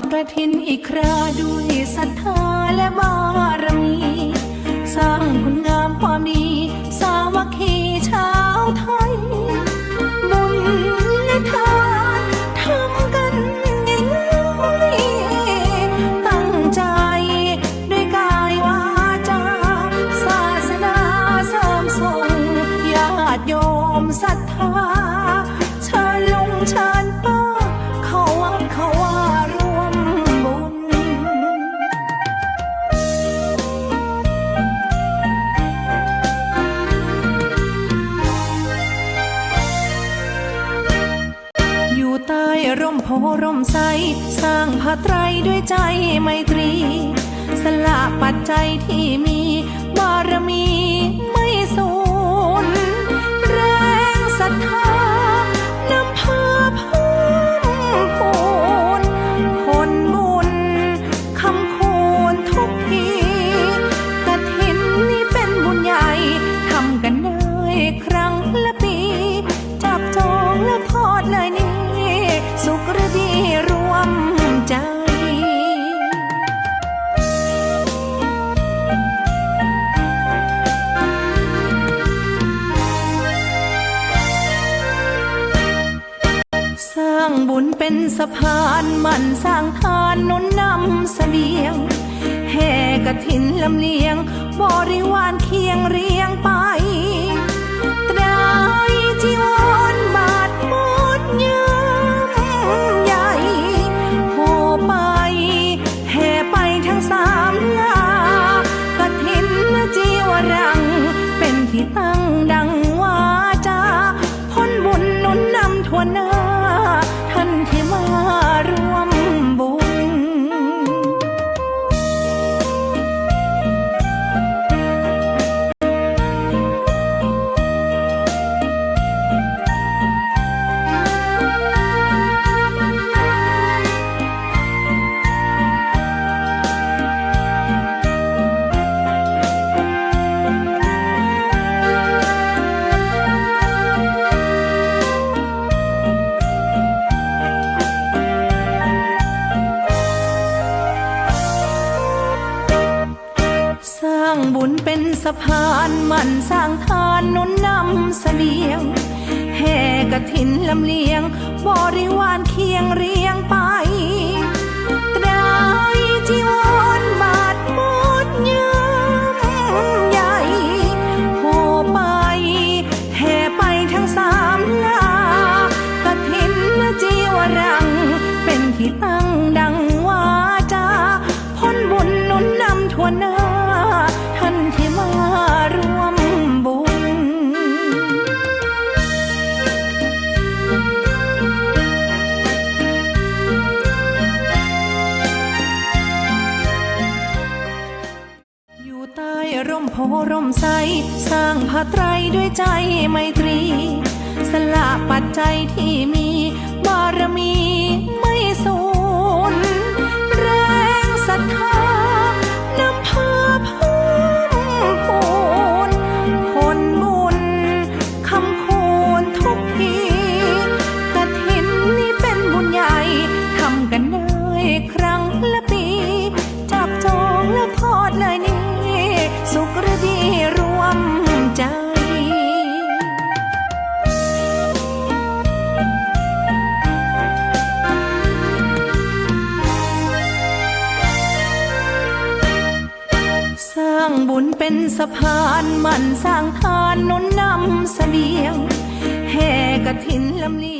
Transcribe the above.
ดกระถินอีกคราด้วยศรัทธาและบารมีสร้าง ร่มโพร่มใส สร้างผ้าไตรด้วยใจไมตรี สละปัจจัยที่มีบารมี นเป็นสะพานมันสร้างทานนุนนำเสบียง แห่กระถินลำเลียง บริวารเคียงเรียงไป เป็นสะพานมันสร้างทานนุนนำเสบียงแห่กระถินลำเลียง บริวารเคียงเรียงไปตรายจีวรบาทหมดยามใหญ่โหไป แห่ไปทั้งสามลากระถินจีวรัง เป็นที่ตั้งดังวาจาพ้นบุญนุนนำทั่วหน้า ร่มโพร่มใส สร้างพระไตรด้วยใจไมตรี สละปัจจัยที่มีบารมีางบุญเป็นสะพานมันสร้างทานนุนนำเสบียงแห่กระถินลำเลียง